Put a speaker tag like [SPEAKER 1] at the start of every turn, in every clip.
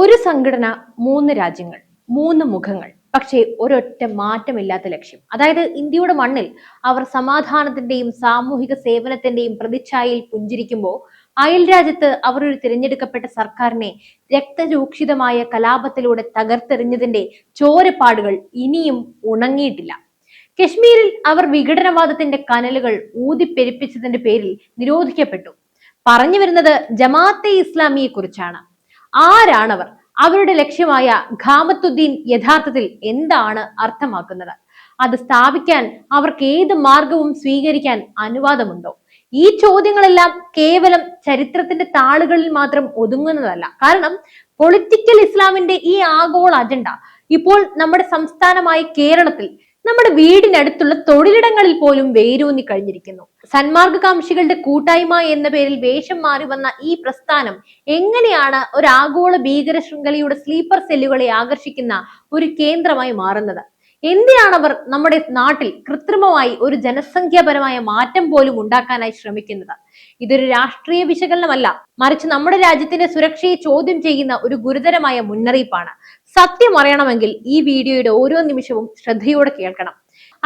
[SPEAKER 1] ഒരു സംഘടന മൂന്ന് രാജ്യങ്ങൾ മൂന്ന് മുഖങ്ങൾ. പക്ഷേ ഒരൊറ്റ മാറ്റമില്ലാത്ത ലക്ഷ്യം. അതായത് ഇന്ത്യയുടെ മണ്ണിൽ അവർ സമാധാനത്തിന്റെയും സാമൂഹിക സേവനത്തിന്റെയും പ്രതിച്ഛായയിൽ പുഞ്ചിരിക്കുമ്പോൾ അയൽ രാജ്യത്ത് അവർ ഒരു തിരഞ്ഞെടുക്കപ്പെട്ട സർക്കാരിനെ രക്തരൂക്ഷിതമായ കലാപത്തിലൂടെ തകർത്തെറിഞ്ഞതിന്റെ ചോരപ്പാടുകൾ ഇനിയും ഉണങ്ങിയിട്ടില്ല. കശ്മീരിൽ അവർ വിഘടനവാദത്തിന്റെ കനലുകൾ ഊതിപ്പെരുപ്പിച്ചതിന്റെ പേരിൽ നിരോധിക്കപ്പെട്ടു. പറഞ്ഞു വരുന്നത് ജമാഅത്തെ ഇസ്ലാമിയെ കുറിച്ചാണ് ആരാണവർ? അവരുടെ ലക്ഷ്യമായ ഖാമത്തുദ്ദീൻ യഥാർത്ഥത്തിൽ എന്താണ് അർത്ഥമാക്കുന്നത്? അത് സ്ഥാപിക്കാൻ അവർക്ക് ഏത് മാർഗവും സ്വീകരിക്കാൻ അനുവാദമുണ്ടോ? ഈ ചോദ്യങ്ങളെല്ലാം കേവലം ചരിത്രത്തിന്റെ താളുകളിൽ മാത്രം ഒതുങ്ങുന്നതല്ല. കാരണം പൊളിറ്റിക്കൽ ഇസ്ലാമിന്റെ ഈ ആഗോള അജണ്ട ഇപ്പോൾ നമ്മുടെ സംസ്ഥാനമായ കേരളത്തിൽ നമ്മുടെ വീടിനടുത്തുള്ള തൊഴിലിടങ്ങളിൽ പോലും വേരൂന്നി കഴിഞ്ഞിരിക്കുന്നു. സന്മാർഗകാംക്ഷികളുടെ കൂട്ടായ്മ എന്ന പേരിൽ വേഷം മാറി വന്ന ഈ പ്രസ്ഥാനം എങ്ങനെയാണ് ഒരു ആഗോള ഭീകര ശൃംഖലയുടെ സ്ലീപ്പർ സെല്ലുകളെ ആകർഷിക്കുന്ന ഒരു കേന്ദ്രമായി മാറുന്നത്? എന്തിനാണ് അവർ നമ്മുടെ നാട്ടിൽ കൃത്രിമമായി ഒരു ജനസംഖ്യാപരമായ മാറ്റം പോലും ഉണ്ടാക്കാനായി ശ്രമിക്കുന്നത്? ഇതൊരു രാഷ്ട്രീയ വിശകലനമല്ല. മറിച്ച് നമ്മുടെ രാജ്യത്തിന്റെ സുരക്ഷയെ ചോദ്യം ചെയ്യുന്ന ഒരു ഗുരുതരമായ മുന്നറിയിപ്പാണ്. സത്യം അറിയണമെങ്കിൽ ഈ വീഡിയോയുടെ ഓരോ നിമിഷവും ശ്രദ്ധയോടെ കേൾക്കണം.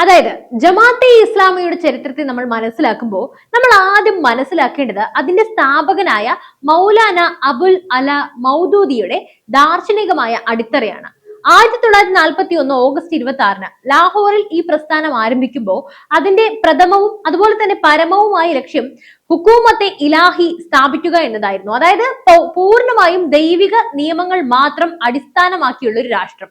[SPEAKER 1] അതായത് ജമാഅത്തെ ഇസ്ലാമിയുടെ ചരിത്രത്തെ നമ്മൾ മനസ്സിലാക്കുമ്പോൾ നമ്മൾ ആദ്യം മനസ്സിലാക്കേണ്ടത് അതിന്റെ സ്ഥാപകനായ മൗലാന അബുൽ അല മൗദൂദിയുടെ ദാർശനികമായ അടിത്തറയാണ്. ആയിരത്തി തൊള്ളായിരത്തി നാൽപ്പത്തി ഒന്ന് ഓഗസ്റ്റ് ഇരുപത്തി ആറിന് ലാഹോറിൽ ഈ പ്രസ്ഥാനം ആരംഭിക്കുമ്പോൾ അതിന്റെ പ്രഥമവും അതുപോലെ തന്നെ പരമവുമായ ലക്ഷ്യം ഹുക്കൂമത്തെ ഇലാഹി സ്ഥാപിക്കുക എന്നതായിരുന്നു. അതായത് പൂർണമായും ദൈവിക നിയമങ്ങൾ മാത്രം അടിസ്ഥാനമാക്കിയുള്ള ഒരു രാഷ്ട്രം.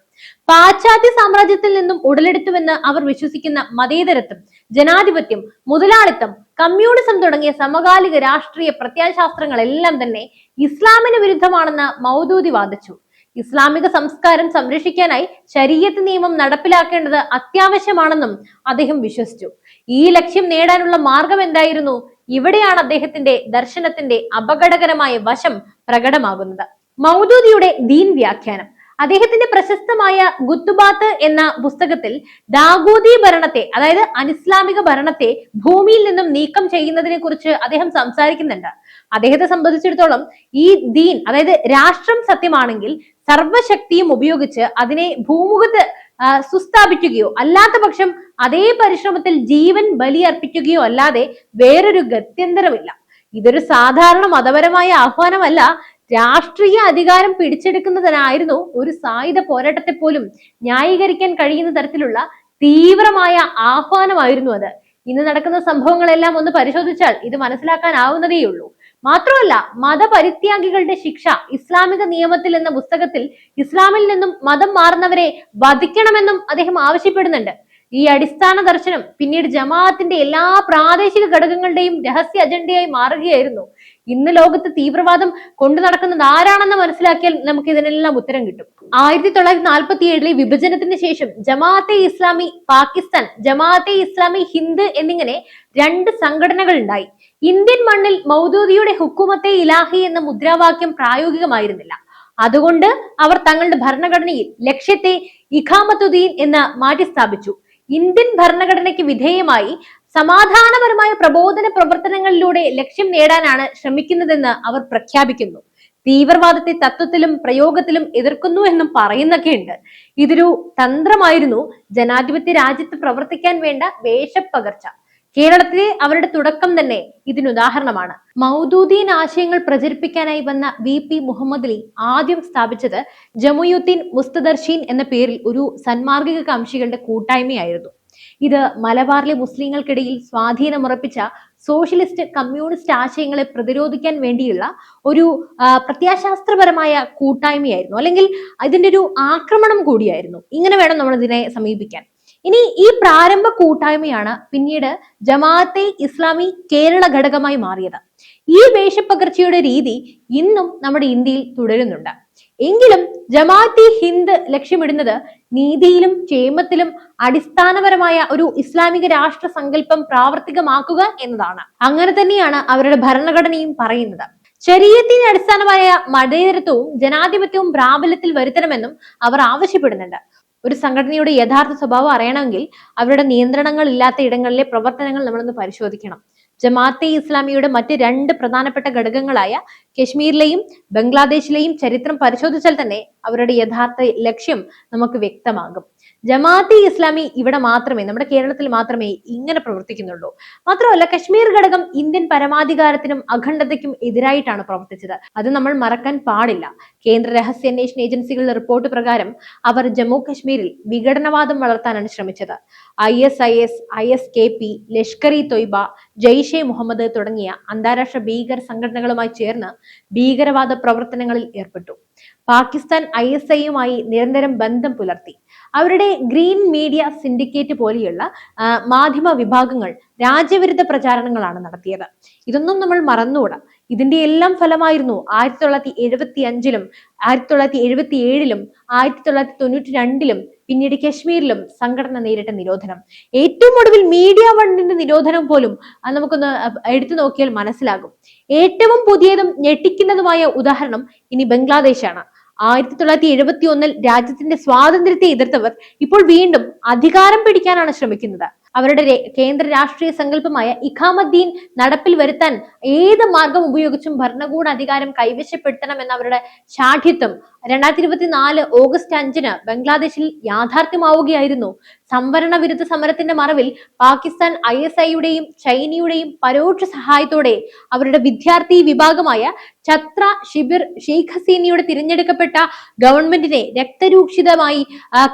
[SPEAKER 1] പാശ്ചാത്യ സാമ്രാജ്യത്തിൽ നിന്നും ഉടലെടുത്തുവെന്ന് അവർ വിശ്വസിക്കുന്ന മതേതരത്വം ജനാധിപത്യം മുതലാളിത്തം കമ്മ്യൂണിസം തുടങ്ങിയ സമകാലിക രാഷ്ട്രീയ പ്രത്യാശാസ്ത്രങ്ങളെല്ലാം തന്നെ ഇസ്ലാമിന് വിരുദ്ധമാണെന്ന് മൗദൂദി വാദിച്ചു. ഇസ്ലാമിക സംസ്കാരം സംരക്ഷിക്കാനായി ശരീരത്ത് നിയമം നടപ്പിലാക്കേണ്ടത് അത്യാവശ്യമാണെന്നും അദ്ദേഹം വിശ്വസിച്ചു. ഈ ലക്ഷ്യം നേടാനുള്ള മാർഗം എന്തായിരുന്നു? ഇവിടെയാണ് അദ്ദേഹത്തിന്റെ ദർശനത്തിന്റെ അപകടകരമായ വശം പ്രകടമാകുന്നത്. മൗദൂദിയുടെ ദീൻ വ്യാഖ്യാനം. അദ്ദേഹത്തിന്റെ പ്രശസ്തമായ ഗുത്തുബാത്ത് എന്ന പുസ്തകത്തിൽ ദാഗൂദി ഭരണത്തെ അതായത് അനിസ്ലാമിക ഭരണത്തെ ഭൂമിയിൽ നിന്നും നീക്കം ചെയ്യുന്നതിനെ കുറിച്ച് അദ്ദേഹം സംസാരിക്കുന്നുണ്ട്. അദ്ദേഹത്തെ സംബന്ധിച്ചിടത്തോളം ഈ ദീൻ അതായത് രാഷ്ട്രം സത്യമാണെങ്കിൽ സർവശക്തിയും ഉപയോഗിച്ച് അതിനെ ഭൂമുഖത്ത് സുസ്ഥാപിക്കുകയോ അല്ലാത്ത പക്ഷം അതേ പരിശ്രമത്തിൽ ജീവൻ ബലിയർപ്പിക്കുകയോ അല്ലാതെ വേറൊരു ഗത്യന്തരമില്ല. ഇതൊരു സാധാരണ മതപരമായ ആഹ്വാനമല്ല. രാഷ്ട്രീയ അധികാരം പിടിച്ചെടുക്കുന്നതിനായിരുന്നു ഒരു സായുധ പോരാട്ടത്തെ പോലും ന്യായീകരിക്കാൻ കഴിയുന്ന തരത്തിലുള്ള തീവ്രമായ ആഹ്വാനമായിരുന്നു അത്. ഇന്ന് നടക്കുന്ന സംഭവങ്ങളെല്ലാം ഒന്ന് പരിശോധിച്ചാൽ ഇത് മനസ്സിലാക്കാനാവുന്നതേയുള്ളൂ. മാത്രമല്ല മതപരിത്യാഗികളുടെ ശിക്ഷ ഇസ്ലാമിക നിയമത്തിൽ എന്ന പുസ്തകത്തിൽ ഇസ്ലാമിൽ നിന്നും മതം മാറുന്നവരെ വധിക്കണമെന്നും അദ്ദേഹം ആവശ്യപ്പെടുന്നുണ്ട്. ഈ അടിസ്ഥാന ദർശനം പിന്നീട് ജമാഅത്തിന്റെ എല്ലാ പ്രാദേശിക ഘടകങ്ങളുടെയും രഹസ്യ അജണ്ടയായി മാറുകയായിരുന്നു. ഇന്ന് ലോകത്ത് തീവ്രവാദം കൊണ്ടു നടക്കുന്നത് ആരാണെന്ന് മനസ്സിലാക്കിയാൽ നമുക്ക് ഇതിനെല്ലാം ഉത്തരം കിട്ടും. ആയിരത്തി തൊള്ളായിരത്തി നാൽപ്പത്തി ഏഴിലെ വിഭജനത്തിന് ശേഷം ജമാഅത്തെ ഇസ്ലാമി പാകിസ്ഥാൻ ജമാഅത്തെ ഇസ്ലാമി ഹിന്ദ് എന്നിങ്ങനെ രണ്ട് സംഘടനകൾ ഉണ്ടായി. ഇന്ത്യൻ മണ്ണിൽ മൗദൂദിയുടെ ഹുക്കുമത്തെ ഇലാഹി എന്ന മുദ്രാവാക്യം പ്രായോഗികമായിരുന്നില്ല. അതുകൊണ്ട് അവർ തങ്ങളുടെ ഭരണഘടനയിൽ ലക്ഷ്യത്തെ ഇഖാമത്തുദ്ദീൻ എന്ന് മാറ്റിസ്ഥാപിച്ചു. ഇന്ത്യൻ ഭരണഘടനയ്ക്ക് വിധേയമായി സമാധാനപരമായ പ്രബോധന പ്രവർത്തനങ്ങളിലൂടെ ലക്ഷ്യം നേടാനാണ് ശ്രമിക്കുന്നതെന്ന് അവർ പ്രഖ്യാപിക്കുന്നു. തീവ്രവാദത്തെ തത്വത്തിലും പ്രയോഗത്തിലും എതിർക്കുന്നു എന്നും പറയുന്നൊക്കെയുണ്ട്. ഇതൊരു തന്ത്രമായിരുന്നു ജനാധിപത്യ രാജ്യത്ത് പ്രവർത്തിക്കാൻ വേണ്ട വേഷപ്പകർച്ച. കേരളത്തിലെ അവരുടെ തുടക്കം തന്നെ ഇതിനുദാഹരണമാണ്. മൗദൂദീൻ ആശയങ്ങൾ പ്രചരിപ്പിക്കാനായി വന്ന വി പി മുഹമ്മദ് അലി ആദ്യം സ്ഥാപിച്ചത് ജമുയുദ്ദീൻ മുസ്തദർഷീൻ എന്ന പേരിൽ ഒരു സന്മാർഗിക കംഷികളുടെ കൂട്ടായ്മയായിരുന്നു. ഇത് മലബാറിലെ മുസ്ലിങ്ങൾക്കിടയിൽ സ്വാധീനമുറപ്പിച്ച സോഷ്യലിസ്റ്റ് കമ്മ്യൂണിസ്റ്റ് ആശയങ്ങളെ പ്രതിരോധിക്കാൻ വേണ്ടിയുള്ള ഒരു പ്രത്യാശാസ്ത്രപരമായ കൂട്ടായ്മയായിരുന്നു. അല്ലെങ്കിൽ ഇതിന്റെ ഒരു ആക്രമണം കൂടിയായിരുന്നു. ഇങ്ങനെ വേണം നമ്മൾ ഇതിനെ സമീപിക്കാൻ. ഇനി ഈ പ്രാരംഭ കൂട്ടായ്മയാണ് പിന്നീട് ജമാഅത്തെ ഇസ്ലാമി കേരള ഘടകമായി മാറിയത്. ഈ വേഷപ്പകർച്ചയുടെ രീതി ഇന്നും നമ്മുടെ ഇന്ത്യയിൽ തുടരുന്നുണ്ട്. എങ്കിലും ജമാഅത്തി ഹിന്ദ് ലക്ഷ്യമിടുന്നത് നീതിയിലും ക്ഷേമത്തിലും അടിസ്ഥാനപരമായ ഒരു ഇസ്ലാമിക രാഷ്ട്ര സങ്കല്പം പ്രാവർത്തികമാക്കുക എന്നതാണ്. അങ്ങനെ തന്നെയാണ് അവരുടെ ഭരണഘടനയും പറയുന്നത്. ശരീരത്തിന് അടിസ്ഥാനമായ മതേതരത്വവും ജനാധിപത്യവും പ്രാബല്യത്തിൽ വരുത്തണമെന്നും അവർ ആവശ്യപ്പെടുന്നുണ്ട്. ഒരു സംഘടനയുടെ യഥാർത്ഥ സ്വഭാവം അറിയണമെങ്കിൽ അവരുടെ നിയന്ത്രണങ്ങൾ ഇല്ലാത്ത ഇടങ്ങളിലെ പ്രവർത്തനങ്ങൾ നമ്മളൊന്ന് പരിശോധിക്കണം. ജമാഅത്തെ ഇസ്ലാമിയുടെ മറ്റ് രണ്ട് പ്രധാനപ്പെട്ട ഘടകങ്ങളായ കശ്മീരിലെയും ബംഗ്ലാദേശിലെയും ചരിത്രം പരിശോധിച്ചാൽ തന്നെ അവരുടെ യഥാർത്ഥ ലക്ഷ്യം നമുക്ക് വ്യക്തമാകും. ജമാഅത്തെ ഇസ്ലാമി ഇവിടെ മാത്രമേ നമ്മുടെ കേരളത്തിൽ മാത്രമേ ഇങ്ങനെ പ്രവർത്തിക്കുന്നുള്ളൂ. മാത്രമല്ല കശ്മീർ ഘടകം ഇന്ത്യൻ പരമാധികാരത്തിനും അഖണ്ഡതയ്ക്കും എതിരായിട്ടാണ് പ്രവർത്തിച്ചത്. അത് നമ്മൾ മറക്കാൻ പാടില്ല. കേന്ദ്ര രഹസ്യാന്വേഷണ ഏജൻസികളുടെ റിപ്പോർട്ട് പ്രകാരം അവർ ജമ്മു കശ്മീരിൽ വിഘടനവാദം വളർത്താനാണ് ശ്രമിച്ചത്. I S I S I S K P Lashkar e Taiba Jaish e Mohammed തുടങ്ങിയ അന്താരാഷ്ട്ര ഭീകര സംഘടനകളുമായി ചേർന്ന് ഭീകരവാദ പ്രവർത്തനങ്ങളിൽ ഏർപ്പെട്ടു. പാകിസ്ഥാൻ ഐ എസ് ഐയുമായി നിരന്തരം ബന്ധം പുലർത്തി. അവരുടെ ഗ്രീൻ മീഡിയ സിൻഡിക്കേറ്റ് പോലെയുള്ള മാധ്യമ വിഭാഗങ്ങൾ രാജ്യവിരുദ്ധ പ്രചാരണങ്ങളാണ് നടത്തിയത്. ഇതൊന്നും നമ്മൾ മറന്നുകൂടാ. ഇതിന്റെ എല്ലാം ഫലമായിരുന്നു ആയിരത്തി തൊള്ളായിരത്തി എഴുപത്തി അഞ്ചിലും ആയിരത്തി തൊള്ളായിരത്തി എഴുപത്തി ഏഴിലും ആയിരത്തി തൊള്ളായിരത്തി തൊണ്ണൂറ്റി രണ്ടിലും പിന്നീട് കശ്മീരിലും സംഘടന നേരിട്ട നിരോധനം. ഏറ്റവും ഒടുവിൽ മീഡിയ വണ്ണിന്റെ നിരോധനം പോലും അത് നമുക്കൊന്ന് എടുത്തു നോക്കിയാൽ മനസ്സിലാകും. ഏറ്റവും പുതിയതും ഞെട്ടിക്കുന്നതുമായ ഉദാഹരണം ഇനി ബംഗ്ലാദേശാണ്. ആയിരത്തി തൊള്ളായിരത്തി എഴുപത്തി ഒന്നിൽ രാജ്യത്തിന്റെ സ്വാതന്ത്ര്യത്തെ എതിർത്തവർ ഇപ്പോൾ വീണ്ടും അധികാരം പിടിക്കാനാണ് ശ്രമിക്കുന്നത്. അവരുടെ കേന്ദ്ര രാഷ്ട്രീയ സങ്കല്പമായ ഇഖാമദ്ദീൻ നടപ്പിൽ വരുത്താൻ ഏത് മാർഗം ഉപയോഗിച്ചും ഭരണകൂട അധികാരം കൈവശപ്പെടുത്തണം എന്ന അവരുടെ ശാഠ്യത്വം രണ്ടായിരത്തി ഇരുപത്തിനാല് ഓഗസ്റ്റ് അഞ്ചിന് ബംഗ്ലാദേശിൽ യാഥാർത്ഥ്യമാവുകയായിരുന്നു. സംവരണ വിരുദ്ധ സമരത്തിന്റെ മറവിൽ പാകിസ്ഥാൻ ഐ എസ് ഐയുടെയും ചൈനയുടെയും പരോക്ഷ സഹായത്തോടെ അവരുടെ വിദ്യാർത്ഥി വിഭാഗമായ ഛത്ര ഷിബിർ ഷെയ്ഖ് ഹസീനയുടെ തിരഞ്ഞെടുക്കപ്പെട്ട ഗവൺമെന്റിനെ രക്തരൂക്ഷിതമായി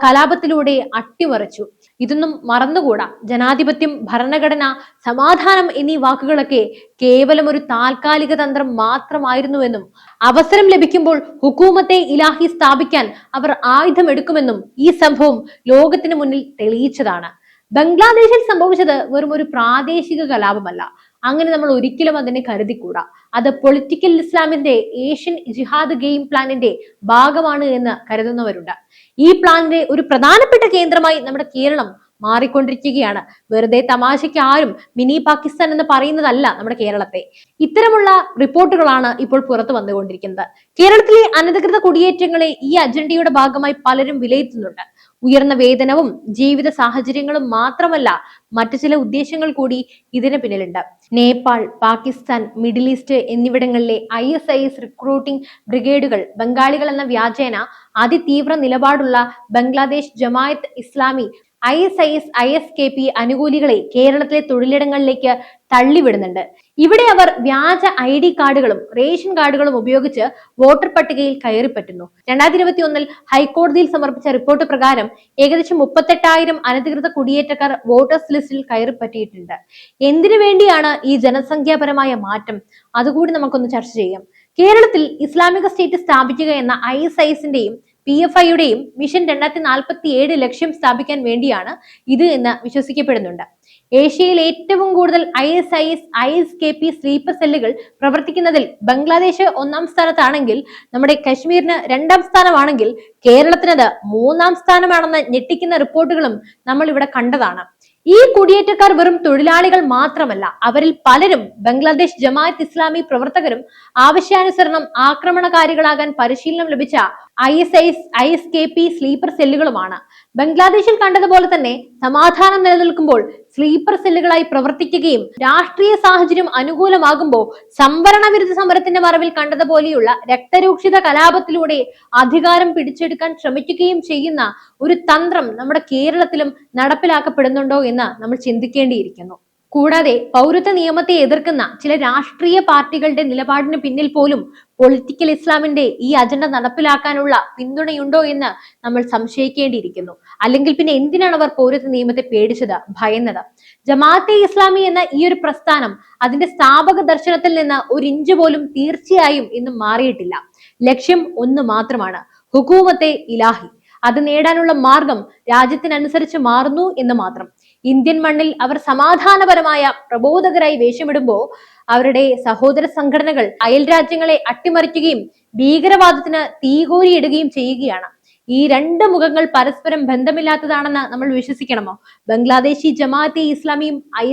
[SPEAKER 1] കലാപത്തിലൂടെ അട്ടിമറിച്ചു. ഇതൊന്നും മറന്നുകൂടാ. ജനാധിപത്യം ഭരണഘടന സമാധാനം എന്നീ വാക്കുകളൊക്കെ കേവലം ഒരു താൽക്കാലിക തന്ത്രം മാത്രമായിരുന്നുവെന്നും അവസരം ലഭിക്കുമ്പോൾ ഹുക്കൂമത്തെ ഇലാഹി സ്ഥാപിക്കാൻ അവർ ആയുധമെടുക്കുമെന്നും ഈ സംഭവം ലോകത്തിന് മുന്നിൽ തെളിയിച്ചതാണ്. ബംഗ്ലാദേശിൽ സംഭവിച്ചത് വെറും ഒരു പ്രാദേശിക കലാപമല്ല. അങ്ങനെ നമ്മൾ ഒരിക്കലും അതിനെ കരുതിക്കൂടാ. അത് പൊളിറ്റിക്കൽ ഇസ്ലാമിന്റെ ഏഷ്യൻ ജിഹാദ് ഗെയിം പ്ലാനിന്റെ ഭാഗമാണ് എന്ന് കരുതുന്നവരുണ്ട്. ഈ പ്ലാനിന്റെ ഒരു പ്രധാനപ്പെട്ട കേന്ദ്രമായി നമ്മുടെ കേരളം മാറിക്കൊണ്ടിരിക്കുകയാണ്. വെറുതെ തമാശയ്ക്ക് ആരും മിനി പാകിസ്ഥാൻ എന്ന് പറയുന്നതല്ല നമ്മുടെ കേരളത്തെ. ഇത്തരമുള്ള റിപ്പോർട്ടുകളാണ് ഇപ്പോൾ പുറത്തു വന്നുകൊണ്ടിരിക്കുന്നത്. കേരളത്തിലെ അനധികൃത കുടിയേറ്റങ്ങളെ ഈ അജണ്ടയുടെ ഭാഗമായി പലരും വിലയിരുത്തുന്നുണ്ട്. ഉയർന്ന വേതനവും ജീവിത സാഹചര്യങ്ങളും മാത്രമല്ല മറ്റു ചില ഉദ്ദേശങ്ങൾ കൂടി ഇതിന് പിന്നിലുണ്ട്. നേപ്പാൾ പാകിസ്ഥാൻ മിഡിൽ ഈസ്റ്റ് എന്നിവിടങ്ങളിലെ I S I S recruiting ബ്രിഗേഡുകൾ ബംഗാളികൾ എന്ന വ്യാജേന അതിതീവ്ര നിലപാടുള്ള Bangladesh Jamaat Islami I S I S I S K P അനുകൂലികളെ കേരളത്തിലെ തൊഴിലിടങ്ങളിലേക്ക് തള്ളിവിടുന്നുണ്ട്. ഇവിടെ അവർ വ്യാജ ഐ ഡി കാർഡുകളും റേഷൻ കാർഡുകളും ഉപയോഗിച്ച് വോട്ടർ പട്ടികയിൽ കയറിപ്പറ്റുന്നു. രണ്ടായിരത്തി ഇരുപത്തി ഒന്നിൽ ഹൈക്കോടതിയിൽ സമർപ്പിച്ച റിപ്പോർട്ട് പ്രകാരം ഏകദേശം മുപ്പത്തെട്ടായിരം അനധികൃത കുടിയേറ്റക്കാർ വോട്ടേഴ്സ് ലിസ്റ്റിൽ കയറിപ്പറ്റിയിട്ടുണ്ട്. എന്തിനു വേണ്ടിയാണ് ഈ ജനസംഖ്യാപരമായ മാറ്റം? അതുകൂടി നമുക്കൊന്ന് ചർച്ച ചെയ്യാം. കേരളത്തിൽ ഇസ്ലാമിക സ്റ്റേറ്റ് സ്ഥാപിക്കുക എന്ന ഐ എസ് ഐസിന്റെയും പി എഫ് ഐയുടെയും മിഷൻ രണ്ടായിരത്തി നാൽപ്പത്തി ഏഴ് ലക്ഷ്യം സ്ഥാപിക്കാൻ വേണ്ടിയാണ് ഇത് എന്ന് വിശ്വസിക്കപ്പെടുന്നുണ്ട്. ഏഷ്യയിൽ ഏറ്റവും കൂടുതൽ I S I S I S K P sleeper സെല്ലുകൾ പ്രവർത്തിക്കുന്നതിൽ ബംഗ്ലാദേശ് ഒന്നാം സ്ഥാനത്താണെങ്കിൽ നമ്മുടെ കശ്മീരിന് രണ്ടാം സ്ഥാനമാണെങ്കിൽ കേരളത്തിനത് മൂന്നാം സ്ഥാനമാണെന്ന് ഞെട്ടിക്കുന്ന റിപ്പോർട്ടുകളും നമ്മൾ ഇവിടെ കണ്ടതാണ്. ഈ കുടിയേറ്റക്കാർ വെറും തൊഴിലാളികൾ മാത്രമല്ല അവരിൽ പലരും ബംഗ്ലാദേശ് ജമാഅത്ത് ഇസ്ലാമി പ്രവർത്തകരും ആവശ്യാനുസരണം ആക്രമണകാരികളാകാൻ പരിശീലനം ലഭിച്ച I S I I S K P sleeper സെല്ലുകളുമാണ്. ബംഗ്ലാദേശിൽ കണ്ടതുപോലെ തന്നെ സമാധാനം നിലനിൽക്കുമ്പോൾ സ്ലീപ്പർ സെല്ലുകളായി പ്രവർത്തിക്കുകയും രാഷ്ട്രീയ സാഹചര്യം അനുകൂലമാകുമ്പോൾ സംവരണ വിരുദ്ധ സമരത്തിന്റെ മറവിൽ കണ്ടതുപോലെയുള്ള രക്തരൂക്ഷിത കലാപത്തിലൂടെ അധികാരം പിടിച്ചെടുക്കാൻ ശ്രമിക്കുകയും ചെയ്യുന്ന ഒരു തന്ത്രം നമ്മുടെ കേരളത്തിലും നടപ്പിലാക്കപ്പെടുന്നുണ്ടോ എന്ന് നമ്മൾ ചിന്തിക്കേണ്ടിയിരിക്കുന്നു. കൂടാതെ പൗരത്വ നിയമത്തെ എതിർക്കുന്ന ചില രാഷ്ട്രീയ പാർട്ടികളുടെ നിലപാടിന് പിന്നിൽ പോലും പൊളിറ്റിക്കൽ ഇസ്ലാമിന്റെ ഈ അജണ്ട നടപ്പിലാക്കാനുള്ള പിന്തുണയുണ്ടോ എന്ന് നമ്മൾ സംശയിക്കേണ്ടിയിരിക്കുന്നു. അല്ലെങ്കിൽ പിന്നെ എന്തിനാണ് അവർ പൗരത്വ നിയമത്തെ പേടിച്ചത് ഭയന്നത്? ജമാഅത്തെ ഇസ്ലാമി എന്ന ഈ ഒരു പ്രസ്ഥാനം അതിന്റെ സ്ഥാപക ദർശനത്തിൽ നിന്ന് ഒരു ഇഞ്ച് പോലും തീർച്ചയായും ഇന്നും മാറിയിട്ടില്ല. ലക്ഷ്യം ഒന്ന് മാത്രമാണ് ഹുക്കൂമത്തെ ഇലാഹി. അത് നേടാനുള്ള മാർഗം രാജ്യത്തിനനുസരിച്ച് മാറുന്നു എന്ന് മാത്രം. ഇന്ത്യൻ മണ്ണിൽ അവർ സമാധാനപരമായ പ്രബോധകരായി വേഷമിടുമ്പോൾ അവരുടെ സഹോദര സംഘടനകൾ അയൽ രാജ്യങ്ങളെ അട്ടിമറിക്കുകയും ഭീകരവാദത്തിന് തീകോരിയിടുകയും ചെയ്യുകയാണ്. ഈ രണ്ട് മുഖങ്ങൾ പരസ്പരം ബന്ധമില്ലാത്തതാണെന്ന് നമ്മൾ വിശ്വസിക്കണമോ? ബംഗ്ലാദേശി ജമാഅത്തെ ഇസ്ലാമിയും ഐ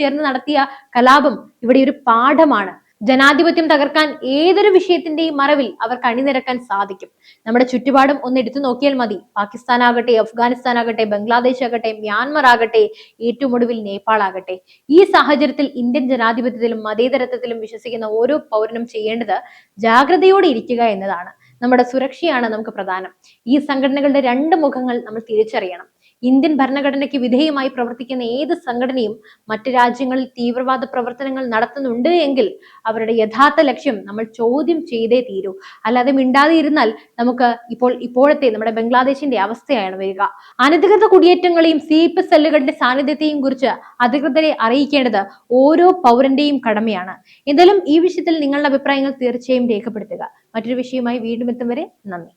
[SPEAKER 1] ചേർന്ന് നടത്തിയ കലാപം ഇവിടെ ഒരു പാഠമാണ്. ജനാധിപത്യം തകർക്കാൻ ഏതൊരു വിഷയത്തിന്റെയും മറവിൽ അവർക്ക് അണിനിരക്കാൻ സാധിക്കും. നമ്മുടെ ചുറ്റുപാടും ഒന്ന് എടുത്തു നോക്കിയാൽ മതി. പാകിസ്ഥാൻ ആകട്ടെ അഫ്ഗാനിസ്ഥാൻ ആകട്ടെ ബംഗ്ലാദേശ് ആകട്ടെ മ്യാൻമർ ആകട്ടെ ഏറ്റവും ഒടുവിൽ നേപ്പാൾ ആകട്ടെ ഈ സാഹചര്യത്തിൽ ഇന്ത്യൻ ജനാധിപത്യത്തിലും മതേതരത്വത്തിലും വിശ്വസിക്കുന്ന ഓരോ പൗരനും ചെയ്യേണ്ടത് ജാഗ്രതയോടെ ഇരിക്കുക എന്നതാണ്. നമ്മുടെ സുരക്ഷയാണ് നമുക്ക് പ്രധാനം. ഈ സംഘടനകളുടെ രണ്ട് മുഖങ്ങൾ നമ്മൾ തിരിച്ചറിയണം. ഇന്ത്യൻ ഭരണഘടനയ്ക്ക് വിധേയമായി പ്രവർത്തിക്കുന്ന ഏത് സംഘടനയും മറ്റ് രാജ്യങ്ങളിൽ തീവ്രവാദ പ്രവർത്തനങ്ങൾ നടത്തുന്നുണ്ട് എങ്കിൽ അവരുടെ യഥാർത്ഥ ലക്ഷ്യം നമ്മൾ ചോദ്യം ചെയ്തേ തീരൂ. അല്ലാതെ മിണ്ടാതെ ഇരുന്നാൽ നമുക്ക് ഇപ്പോൾ ഇപ്പോഴത്തെ നമ്മുടെ ബംഗ്ലാദേശിന്റെ അവസ്ഥയാണ് വരിക. അനധികൃത കുടിയേറ്റങ്ങളെയും സീപ്പ് സെല്ലുകളുടെ സാന്നിധ്യത്തെയും കുറിച്ച് അധികൃതരെ അറിയിക്കേണ്ടത് ഓരോ പൗരന്റെയും കടമയാണ്. എന്തായാലും ഈ വിഷയത്തിൽ നിങ്ങളുടെ അഭിപ്രായങ്ങൾ തീർച്ചയായും രേഖപ്പെടുത്തുക. മറ്റൊരു വിഷയമായി വീണ്ടും എത്തും വരെ നന്ദി.